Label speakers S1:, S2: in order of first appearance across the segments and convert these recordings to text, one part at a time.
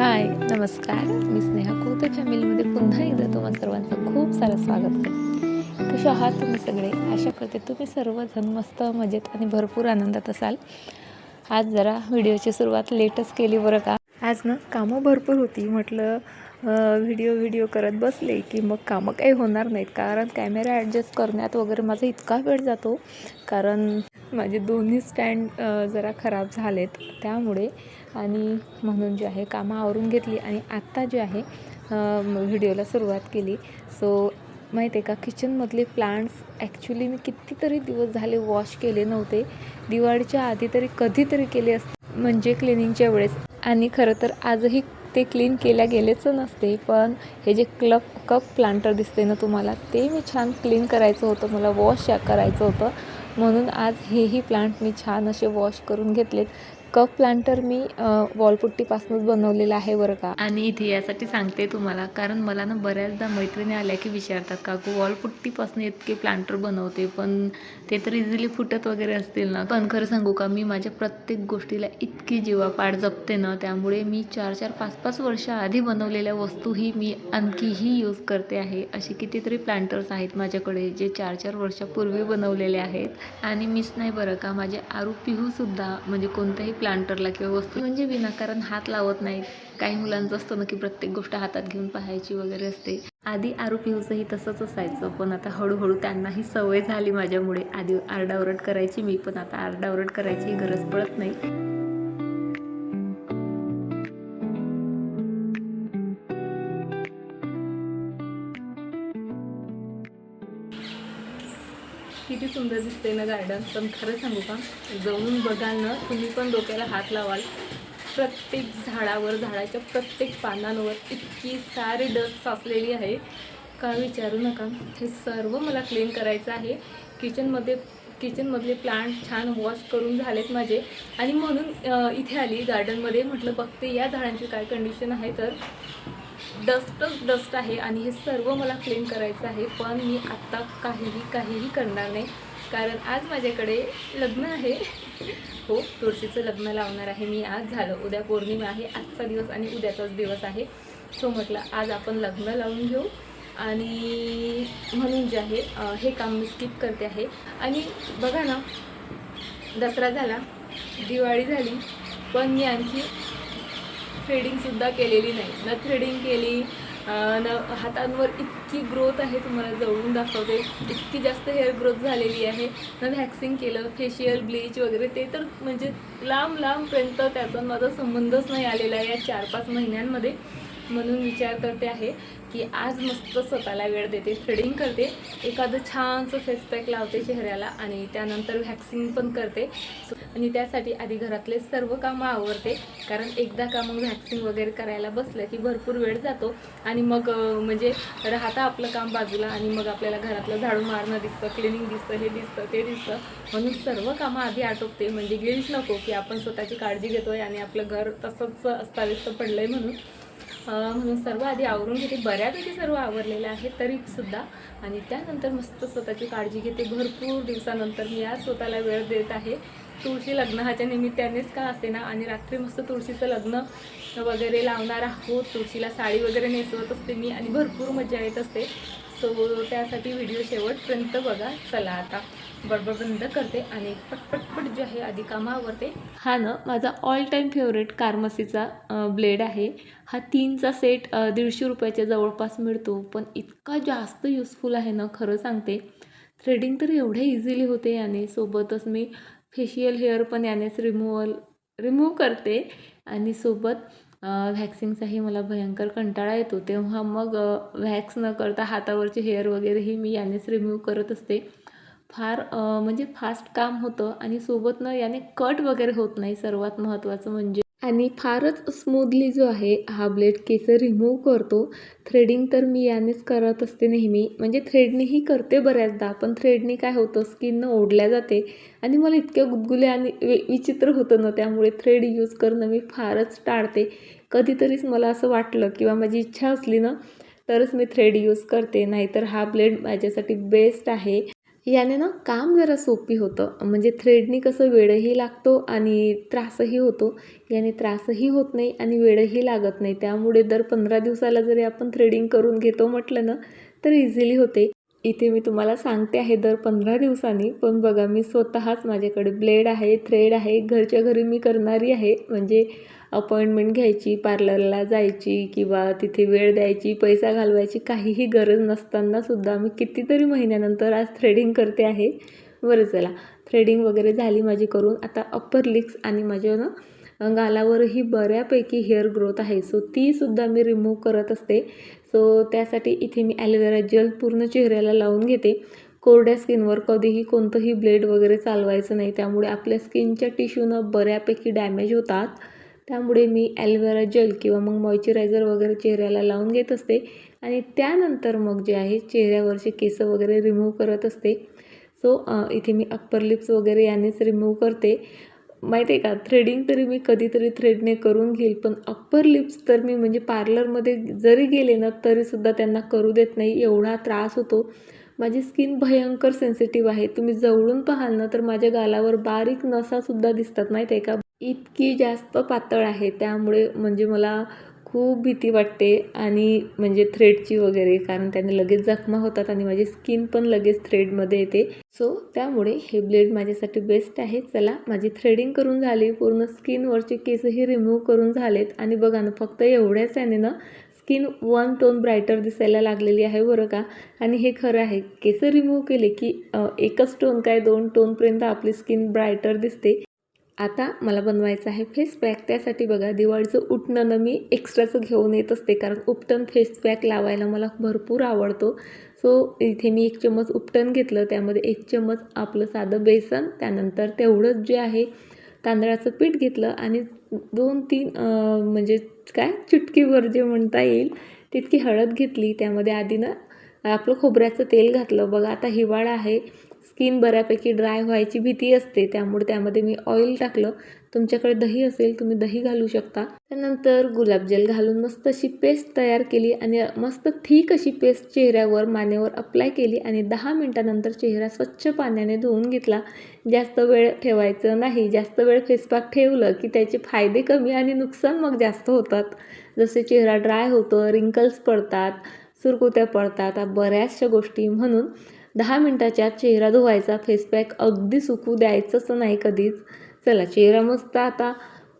S1: हाय नमस्कार. मी स्नेहा कोते फॅमिलीमध्ये पुन्हा एकदा तुम्हा सर्वांचं खूप सारं स्वागत करते. कसे आहात तुम्ही सगळे? आशा करते तुम्ही सर्वजण मस्त मजेत आणि भरपूर आनंदात असाल. आज जरा व्हिडिओची सुरुवात लेटच केली बरं का? आज ना कामं भरपूर होती. म्हटलं व्हिडिओ व्हिडिओ करत बसले की मग कामं काही होणार नाहीत. कारण कॅमेरा ॲडजस्ट करण्यात वगैरे माझा इतका वेळ जातो. कारण माझे दोन्ही स्टँड जरा खराब झालेत त्यामुळे. आणि म्हणून जे आहे कामं आवरून घेतली. आणि आत्ता जे आहे व्हिडिओला सुरुवात केली. सो माहीत आहे का किचनमधले प्लांट्स ॲक्च्युली मी कितीतरी दिवस झाले वॉश केले नव्हते. दिवाळीच्या आधी तरी कधीतरी केले असते म्हणजे क्लिनिंगच्या वेळेस. आणि खरं तर आजही ते क्लीन केल्या गेलेच नसते. पण हे जे क्लब कप प्लांटर दिसते ना तुम्हाला ते मी छान क्लीन करायचं होतं मला वॉश करायचं होतं. म्हणून आज हेही प्लांट मी छान असे वॉश करून घेतलेत. कप प्लांटर मी वॉलपुट्टीपासूनच बनवलेलं आहे बरं का. आणि इथे यासाठी सांगते तुम्हाला कारण मला ना बऱ्याचदा मैत्रिणी आल्या की विचारतात का वॉलपुट्टीपासून इतके प्लांटर बनवते पण ते तर इझिली फुटत वगैरे असतील ना. पण खरं सांगू का मी माझ्या प्रत्येक गोष्टीला इतकी जीवापाड जपते ना त्यामुळे मी चार चार पाच पाच वर्ष आधी बनवलेल्या वस्तूही मी आणखीही यूज करते आहे. असे कितीतरी प्लांटर्स आहेत माझ्याकडे जे चार चार वर्षापूर्वी बनवलेले आहेत. आणि मीच नाही बरं का माझे आरू पिहूसुद्धा म्हणजे कोणत्याही प्लांटरला किंवा वस्तू म्हणजे विनाकारण हात लावत नाही काही मुलांचं असतं ना की प्रत्येक गोष्ट हातात घेऊन पाहायची वगैरे असते. आधी आरू पिऊचंही तसंच असायचं पण आता हळूहळू त्यांनाही सवय झाली माझ्यामुळे. आधी आरडाओरड करायची मी पण आता आरडाओरड करायची गरज पडत नाही. किती सुंदर दिसते ना गार्डन पण खरं सांगू का? जाऊन बघाल ना तुम्ही पण डोक्याला हात लावाल. प्रत्येक झाडावर झाडाच्या प्रत्येक पानांवर इतकी सारी डस्ट साचलेली आहे. का विचारू नका? हे सर्व मला क्लीन करायचं आहे. किचनमध्ये किचनमधले प्लांट छान वॉश करून झालेत माझे. आणि म्हणून इथे आली गार्डनमध्ये म्हटलं बघते या झाडांची काय कंडिशन आहे तर. डस्टच डस्ट आहे आणि हे सर्व मला क्लीन करायचं आहे पण मी आत्ता काहीही काहीही करणार नाही. कारण आज माझ्याकडे लग्न आहे. हो तुळशीचं लग्न लावणार आहे मी आज. झालं. उद्या पौर्णिमा आहे. आजचा दिवस आणि उद्याचाच दिवस आहे. सो म्हटलं आज आपण लग्न लावून घेऊ. आणि म्हणून जे आहे हे काम मी स्किप करते आहे. आणि बघा ना दसरा झाला दिवाळी झाली पण मी आणखी थ्रेडिंगसुद्धा केलेली नाही. न थ्रेडिंग केली न हातांवर इतकी ग्रोथ आहे तुम्हाला जवळून दाखवते. इतकी जास्त हेअर ग्रोथ झालेली आहे. न व्हॅक्सिंग केलं फेशियल ब्लीच वगैरे ते तर म्हणजे लांब लांबपर्यंत त्याचा माझा संबंधच नाही आलेला आहे या चार पाच महिन्यांमध्ये. म्हणून विचार करते आहे. की आज मस्त स्वतःला वेळ देते थ्रेडिंग करते एखादं छानसं फेस पॅक लावते चेहऱ्याला आणि त्यानंतर व्हॅक्सिन पण करते. आणि त्यासाठी आधी घरातले सर्व कामं आवरते कारण एकदा का मग व्हॅक्सिन वगैरे करायला बसलं की भरपूर वेळ जातो आणि मग म्हणजे राहता आपलं काम बाजूला आणि मग आपल्याला घरातलं झाडू मारणं दिसतं क्लिनिंग दिसतं हे दिसतं ते दिसतं. म्हणून सर्व कामं आधी आटोपते म्हणजे गिल्ट नको की आपण स्वतःची काळजी घेतोय आणि आपलं घर तसंच अस्ताव्यस्त पडलं आहे म्हणून. म्हणून सर्व आधी आवरून घेते. बऱ्यापैकी सर्व आवरलेलं आहे तरीसुद्धा आणि त्यानंतर मस्त स्वतःची काळजी घेते. भरपूर दिवसानंतर मी आज स्वतःला वेळ देत आहे. तुळशी लग्नाच्या निमित्तानेच का असे ना आणि रात्री मस्त तुळशीचं लग्न वगैरे लावणार आहोत. तुळशीला साडी वगैरे नेसवत असते मी आणि भरपूर मजा येत असते. सो त्यासाठी व्हिडिओ शेवटपर्यंत बघा. चला आता बडबड बंद करते आणि पटपटपट जे आहे आधी कामावरते हा ना माझा ऑल टाईम फेवरेट कार्मसीचा ब्लेड आहे. हा तीनचा सेट दीडशे रुपयाच्या जवळपास मिळतो. पण इतका जास्त युजफुल आहे ना खरं सांगते. थ्रेडिंग तर एवढे इझिली होते याने. सोबतच मी फेशियल हेअर पण यानेच रिमूवल रिमूव्ह करते. आणि सोबत व्हॅक्सिंगचाही मला भयंकर कंटाळा येतो. तेव्हा मग व्हॅक्स न करता हातावरचे हेअर वगैरेही मी यानेच रिमूव्ह करत असते. फार म्हणजे फास्ट काम होतं आणि सोबतनं याने कट वगैरे होत नाही सर्वात महत्त्वाचं म्हणजे. आणि फारच स्मूदली जो आहे हा ब्लेड केस रिमूव्ह करतो. थ्रेडिंग तर मी यानेच करत असते नेहमी. म्हणजे थ्रेडनीही करते बऱ्याचदा पण थ्रेडनी काय होतं स्किन ओढल्या जाते. आणि मला इतक्या गुदगुले आणि विचित्र होतं ना त्यामुळे थ्रेड यूज करणं मी फारच टाळते. कधीतरीच मला असं वाटलं किंवा माझी इच्छा असली ना तरच मी थ्रेड यूज करते. नाहीतर हा ब्लेड माझ्यासाठी बेस्ट आहे. याने ना काम जरा सोपी होतं. म्हणजे थ्रेडनी कसं वेळही लागतो आणि त्रासही होतो. याने त्रासही होत नाही आणि वेळही लागत नाही. त्यामुळे दर पंधरा दिवसाला जरी आपण थ्रेडिंग करून घेतो म्हटलं ना तर इझिली होते. इथे मी तुम्हाला सांगते आहे दर पंधरा दिवसांनी पण बघा मी स्वतःच माझ्याकडे ब्लेड आहे थ्रेड आहे घरच्या घरी मी करणारी आहे. म्हणजे अपॉइंटमेंट घ्यायची पार्लरला जायची किंवा तिथे वेळ द्यायची पैसा घालवायची काहीही गरज नसताना सुद्धा मी कितीतरी महिन्यानंतर आज थ्रेडिंग करते आहे. बरं चला थ्रेडिंग वगैरे झाली माझी करून आता अप्पर लिप्स आणि माझ्या ना गालावरही बऱ्यापैकी हेअर ग्रोथ आहे. सो तीसुद्धा मी रिमूव्ह करत असते. सो त्यासाठी इथे मी ॲलोवेरा जेल पूर्ण चेहऱ्याला लावून घेते. कोरड्या स्किनवर कधीही कोणतंही ब्लेड वगैरे चालवायचं नाही. त्यामुळे आपल्या स्किनच्या टिश्यूनं बऱ्यापैकी डॅमेज होतात. त्यामुळे मी ॲलोवेरा जेल किंवा मग मॉइश्चरायझर वगैरे चेहऱ्याला लावून घेत असते. आणि त्यानंतर मग जे आहे चेहऱ्यावरचे केस वगैरे रिमूव्ह करत असते. सो इथे मी अप्पर लिप्स वगैरे यानेच रिमूव्ह करते. माहिती आहे का? थ्रेडिंग तरी मी कधीतरी थ्रेडने करून घेईल पण अप्पर लिप्स तर मी म्हणजे पार्लरमध्ये जरी गेले ना तरीसुद्धा त्यांना करू देत नाही. एवढा त्रास होतो. माझी स्किन भयंकर सेन्सिटिव्ह आहे. तुम्ही जवळून पाहाल ना तर माझ्या गालावर बारीक नसासुद्धा दिसतात माहीत आहे का? इतकी जास्त पातळ आहे त्यामुळे म्हणजे मला खूप भीती वाटते आणि म्हणजे थ्रेडची वगैरे कारण त्याने लगेच जखमा होतात आणि माझी स्किन पण लगेच थ्रेडमध्ये येते. सो त्यामुळे हे ब्लेड माझ्यासाठी बेस्ट आहे. चला माझी थ्रेडिंग करून झाली पूर्ण स्किनवरचे केसही रिमूव्ह करून झालेत. आणि बघा ना फक्त एवढ्याच याने ना स्किन वन टोन ब्रायटर दिसायला लागलेली आहे बरं का? आणि हे खरं आहे केस रिमूव्ह केले की एकच टोन काय दोन टोनपर्यंत आपली स्किन ब्रायटर दिसते. आता मला बनवायचं आहे फेस पॅक त्यासाठी बघा दिवाळीचं उठणं मी एक्स्ट्राचं घेऊन येत असते कारण उपटन फेस पॅक लावायला मला भरपूर आवडतो. सो इथे मी एक चम्मच उपटन घेतलं त्यामध्ये एक चम्मच आपलं साधं बेसन त्यानंतर तेवढंच जे आहे तांदळाचं पीठ घेतलं आणि दोन तीन म्हणजे काय चुटकीवर जे म्हणता येईल तितकी हळद घेतली. त्यामध्ये आधी ना आपलं खोबऱ्याचं तेल घातलं. बघा आता हिवाळा आहे. स्किन बऱ्यापैकी ड्राय व्हायची भीती असते त्यामुळे त्यामध्ये मी ऑइल टाकलं. तुमच्याकडे दही असेल तुम्ही दही घालू शकता. त्यानंतर गुलाबजल घालून मस्त अशी पेस्ट तयार केली आणि मस्त ठीक अशी पेस्ट चेहऱ्यावर मानेवर अप्लाय केली आणि दहा मिनटानंतर चेहरा स्वच्छ पाण्याने धुवून घेतला. जास्त वेळ ठेवायचं नाही. जास्त वेळ फेसपॅक ठेवलं की त्याचे फायदे कमी आणि नुकसान मग जास्त होतात. जसे चेहरा ड्राय होतो रिंकल्स पडतात सुरकुत्या पडतात बऱ्याचशा गोष्टी म्हणून. दहा मिनटाच्या चेहरा धुवायचा फेसपॅक अगदी सुकू द्यायचंच नाही कधीच. चला चेहरा मस्त आता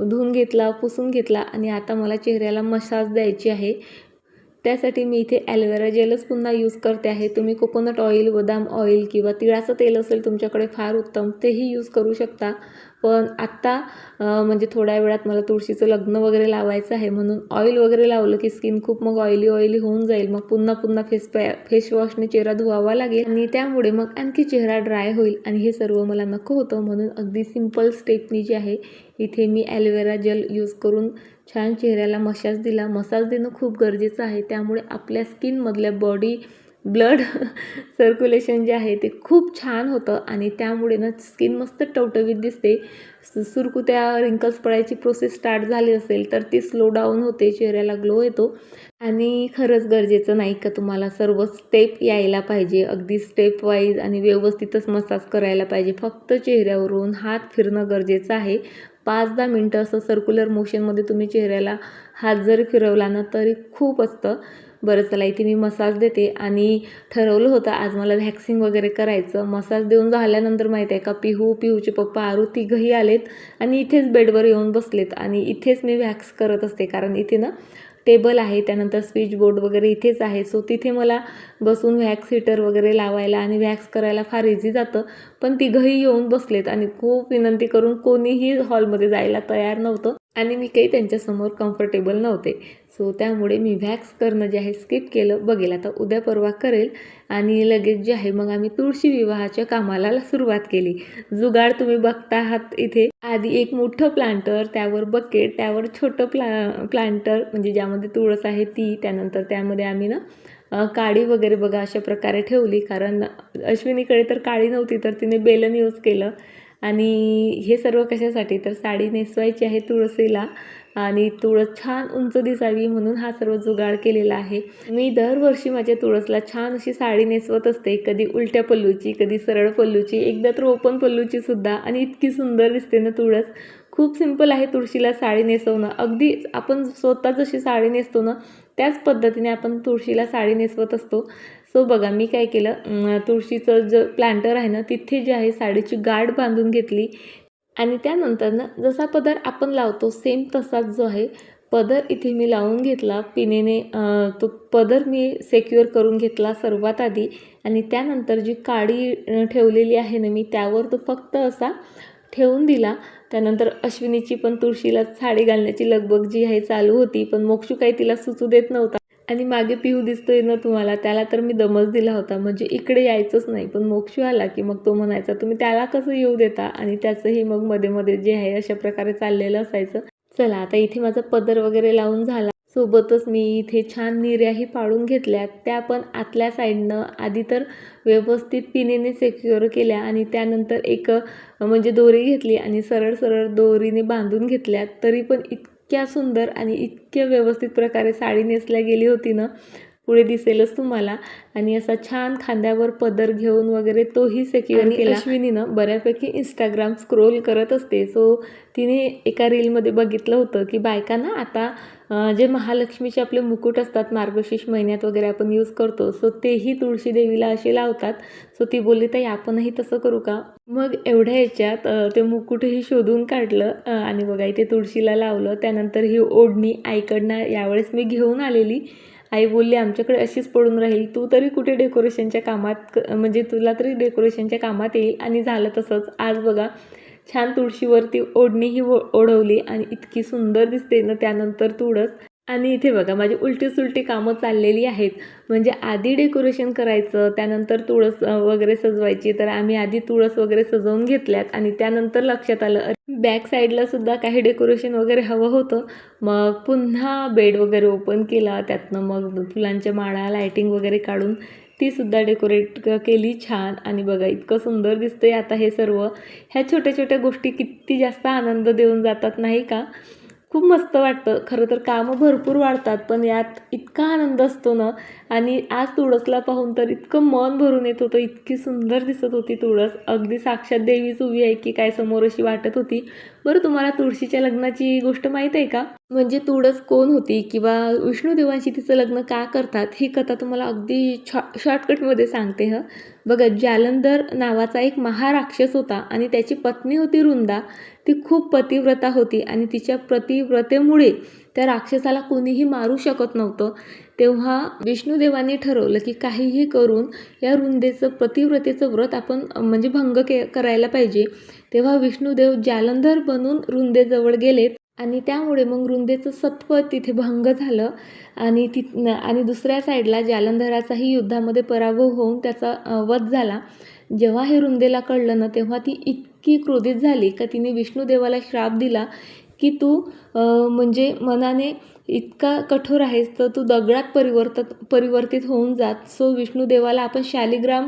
S1: धुवून घेतला पुसून घेतला आणि आता मला चेहऱ्याला मसाज द्यायची आहे. त्यासाठी मी इथे ॲलोवेरा जेलच पुन्हा यूज करते आहे. तुम्ही कोकोनट ऑइल बदाम ऑइल किंवा तिळाचं तेल असेल तुमच्याकडे फार उत्तम. तेही यूज करू शकता. पण आत्ता म्हणजे थोड्या वेळात मला तुळशीचं लग्न वगैरे लावायचं आहे म्हणून ऑइल वगैरे लावलं की स्किन खूप मग ऑइली ऑइली होऊन जाईल. मग पुन्हा पुन्हा फेस पॅ फेस वॉशने चेहरा धुवावा लागेल. आणि त्यामुळे मग आणखी चेहरा ड्राय होईल. आणि हे सर्व मला नको होतं म्हणून अगदी सिंपल स्टेपनी जी आहे इथे मी ॲलोवेरा जेल यूज करून छान चेहऱ्याला मसाज दिला. मसाज देणं खूप गरजेचं आहे. त्यामुळे आपल्या स्किनमधल्या बॉडी ब्लड सर्क्युलेशन जे आहे ते खूप छान होतं आणि त्यामुळे ना स्किन मस्त टवटवीत दिसते. सुरकुत्या रिंकल्स पडायची प्रोसेस स्टार्ट झाली असेल तर ती स्लो डाऊन होते चेहऱ्याला ग्लो येतो. आणि खरंच गरजेचं नाही का तुम्हाला सर्व स्टेप यायला पाहिजे. अगदी स्टेप वाईज आणि व्यवस्थितच मसाज करायला पाहिजे. फक्त चेहऱ्यावरून हात फिरणं गरजेचं आहे. पाच दहा मिनटं असं सर्क्युलर मोशनमध्ये तुम्ही चेहऱ्याला हात जरी फिरवला ना तरी खूप असतं. बरं चला इथे मी मसाज देते. आणि ठरवलं होतं आज मला व्हॅक्सिन वगैरे करायचं. मसाज देऊन झाल्यानंतर माहीत आहे का पिहू पिहूचे पप्पा आरू तिघंही आलेत. आणि इथेच बेडवर येऊन बसलेत. आणि इथेच मी व्हॅक्स करत असते. कारण इथे ना टेबल आहे त्यानंतर स्विच बोर्ड वगैरे इथेच आहे. सो तिथे मला बसून व्हॅक्स हिटर वगैरे लावायला आणि व्हॅक्स करायला फार इझी जातं. पण तिघंही येऊन बसलेत आणि खूप विनंती करून कोणीही हॉलमध्ये जायला तयार नव्हतं आणि मी काही त्यांच्यासमोर कम्फर्टेबल नव्हते. सो त्यामुळे मी व्हॅक्स करणं जे म्हणजे आहे स्किप केलं. बघेल आता उद्या परवा करेल. आणि लगेच जे आहे मग आम्ही तुळशी विवाहाच्या कामाला सुरुवात केली. जुगाड तुम्ही बघता आहात इथे. आधी एक मोठं प्लांटर त्यावर बकेट त्यावर छोटं प्ला प्लांटर म्हणजे ज्यामध्ये तुळस आहे ती त्यानंतर त्यामध्ये आम्ही ना काळी वगैरे बघा अशा प्रकारे ठेवली. कारण अश्विनीकडे तर काळी नव्हती तर तिने बेलन यूज केलं. आणि हे सर्व कशासाठी? तर साडी नेसवायची आहे तुळसीला आणि तुळस छान उंच दिसावी म्हणून हा सर्व जुगाड केलेला आहे. मी दरवर्षी माझ्या तुळसला छान अशी साडी नेसवत असते. कधी उलट्या पल्लूची कधी सरळ पल्लूची एकदा तर ओपन पल्लूची सुद्धा आणि इतकी सुंदर दिसते ना तुळस. खूप सिंपल आहे तुळशीला साडी नेसवणं. अगदी आपण स्वतः जशी साडी नेसतो ना त्याच पद्धतीने आपण तुळशीला साडी नेसवत असतो. सो बघा मी काय केलं? तुळशीचं जे प्लांटर आहे ना तिथे जे आहे साडीची गाठ बांधून घेतली. आणि त्यानंतर ना जसा पदर आपण लावतो सेम तसाच जो आहे पदर इथे मी लावून घेतला. पिनेने तो पदर मी सेक्युअर करून घेतला सर्वात आधी. आणि त्यानंतर जी काडी ठेवलेली आहे ना मी त्यावर तो फक्त असा ठेवून दिला. त्यानंतर अश्विनीची पण तुळशीला साडी घालण्याची लगबग जी आहे चालू होती. पण मोक्षू काही तिला सुचू देत नव्हता. आणि मागे पिहू दिसतोय ना तुम्हाला त्याला तर मी दमच दिला होता. म्हणजे इकडे यायचंच नाही पण मोक्षू आला की मग तो म्हणायचा तुम्ही त्याला कसं येऊ देता? आणि त्याचंही मग मध्ये मध्ये जे आहे अशा प्रकारे चाललेलं असायचं. चला आता इथे माझा पदर वगैरे लावून झाला. सोबतच मी इथे छान निर्याही पाडून घेतल्या. त्या पण आतल्या साईडनं आधी तर व्यवस्थित पिनेने सेक्युअर केल्या आणि त्यानंतर एक म्हणजे दोरी घेतली आणि सरळ सरळ दोरीने बांधून घेतल्या. तरी पण इतक्या सुंदर आणि इतक्या व्यवस्थित प्रकारे साडी नेसल्या गेली होती ना पुढे दिसेलच तुम्हाला. आणि असा छान खांद्यावर पदर घेऊन वगैरे तोही सेक्युअर केला. अश्विनीनं बऱ्यापैकी इंस्टाग्राम स्क्रोल करत असते. सो तिने एका रीलमध्ये बघितलं होतं की बायकांना आता जे महालक्ष्मीचे आपले मुकुट असतात मार्गशीर्ष महिन्यात वगैरे आपण यूज करतो सो तेही तुळशी देवीला असे लावतात. सो ती बोलली ताई आपणही तसं करू का? मग एवढ्या याच्यात ते मुकुटही शोधून काढलं. आणि बघा इथे तुळशीला लावलं. त्यानंतर ही ओढणी आईकडनं यावेळेस मी घेऊन आलेली. आई बोलली आमच्याकडे अशीच पडून राहील. तू तरी कुठे डेकोरेशनच्या कामात म्हणजे तुला तरी डेकोरेशनच्या कामात येईल. आणि झालं तसंच. आज बघा छान तुळशीवरती ओढणीही ओढवली आणि इतकी सुंदर दिसते ना त्यानंतर तुळस. आणि इथे बघा माझी उलटी सुलटी कामं चाललेली आहेत. म्हणजे आधी डेकोरेशन करायचं त्यानंतर तुळस वगैरे सजवायची तर आम्ही आधी तुळस वगैरे सजवून घेतल्यात आणि त्यानंतर लक्षात आलं बॅक साईडला सुद्धा काही डेकोरेशन वगैरे हवं होतं. मग पुन्हा बेड वगैरे ओपन केला त्यातनं मग फुलांच्या माळा लायटिंग वगैरे काढून ती सुद्धा डेकोरेट केली छान. आणि बघा इतकं सुंदर दिसतंय आता हे सर्व. ह्या छोट्या छोट्या गोष्टी किती जास्त आनंद देऊन जातात नाही का? खूप मस्त वाटतं. खरं तर कामं भरपूर वाढतात पण यात इतका आनंद असतो ना आणि आज तुळसला पाहून तर इतकं मन भरून येत होतं इतकी सुंदर दिसत होती तुळस. अगदी साक्षात देवीच उभी आहे की काय समोर अशी वाटत होती. बरं तुम्हाला तुळशीच्या लग्नाची गोष्ट माहीत आहे का? म्हणजे तुळस कोण होती किंवा विष्णुदेवांशी तिचं लग्न का करतात ही कथा तुम्हाला अगदी छॉ शॉर्टकटमध्ये सांगते हं. बघा जालंधर नावाचा एक महाराक्षस होता आणि त्याची पत्नी होती वृंदा ती खूप पतिव्रता होती आणि तिच्या पतिव्रतेमुळे त्या राक्षसाला कोणीही मारू शकत नव्हतं. तेव्हा विष्णुदेवाने ठरवलं की काहीही करून या रुंदेचं प्रतिव्रतेचं व्रत आपण म्हणजे भंग के करायला पाहिजे. तेव्हा विष्णुदेव जालंधर बनून रुंदेजवळ गेलेत आणि त्यामुळे मग रुंदेचं सत्व तिथे भंग झालं आणि ति आणि दुसऱ्या साईडला जालंधराचाही युद्धामध्ये पराभव होऊन त्याचा वध झाला. जेव्हा हे रुंदेला कळलं ना तेव्हा ती इतकी क्रोधित झाली का तिने विष्णुदेवाला श्राप दिला की तू म्हणजे मनाने इतका कठोर आहेस तर तू दगडात परिवर्तित परिवर्तित होऊन जात. सो विष्णुदेवाला आपण शालिग्राम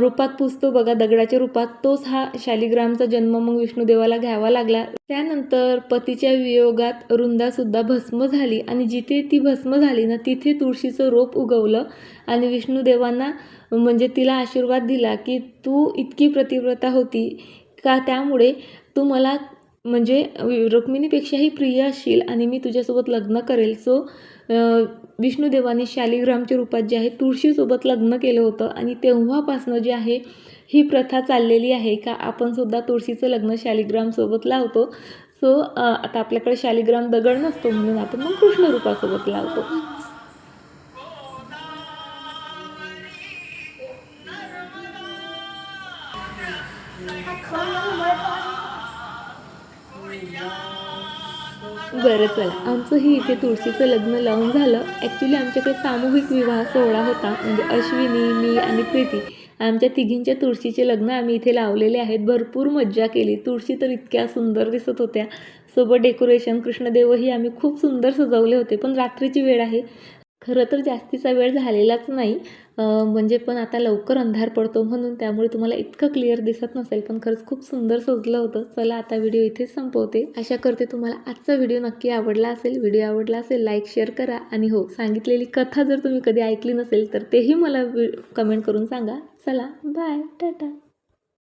S1: रूपात पुजतो बघा दगडाच्या रूपात. तोच हा शालिग्रामचा जन्म मग विष्णुदेवाला घ्यावा लागला. त्यानंतर पतीच्या वियोगात वृंदासुद्धा भस्म झाली आणि जिथे ती भस्म झाली ना तिथे तुळशीचं रोप उगवलं आणि विष्णुदेवांना म्हणजे तिला आशीर्वाद दिला की तू इतकी प्रतिव्रता होती का? त्यामुळे तू मला म्हणजे रुक्मिणीपेक्षाही प्रिय असशील आणि मी तुझ्यासोबत लग्न करेल. सो विष्णुदेवाने शालिग्रामच्या रूपात जे आहे तुळशीसोबत लग्न केलं होतं आणि तेव्हापासनं जे आहे ही प्रथा चाललेली आहे का आपण सुद्धा तुळशीचं लग्न शालिग्रामसोबत लावतो. सो आता आपल्याकडे शालिग्राम दगड नसतो म्हणून आपण मग कृष्णरूपासोबत लावतो. बरं चला. आमचंही इथे तुळशीचं लग्न लावून झालं. ॲक्च्युली आमच्याकडे सामूहिक विवाह सोहळा होता. म्हणजे अश्विनी मी आणि प्रीती. आमच्या तिघींच्या तुळशीचे लग्न आम्ही इथे लावलेले आहेत. भरपूर मज्जा केली. तुळशी तर इतक्या सुंदर दिसत होत्या. सोबत डेकोरेशन कृष्णदेवही आम्ही खूप सुंदर सजवले होते. पण रात्रीची वेळ आहे. खरं तर जास्तीचा वेळ झालेलाच नाही. म्हणजे पण आता लवकर अंधार पडतो म्हणून त्यामुळे तुम्हाला इतकं क्लिअर दिसत नसेल पण खरंच खूप सुंदर सजलं होतं. चला आता व्हिडिओ इथेच संपवते. आशा करते तुम्हाला आजचा व्हिडिओ नक्की आवडला असेल. व्हिडिओ आवडला असेल लाईक शेअर करा. आणि हो सांगितलेली कथा जर तुम्ही कधी ऐकली नसेल तर तेही मला कमेंट करून सांगा. चला बाय टाटा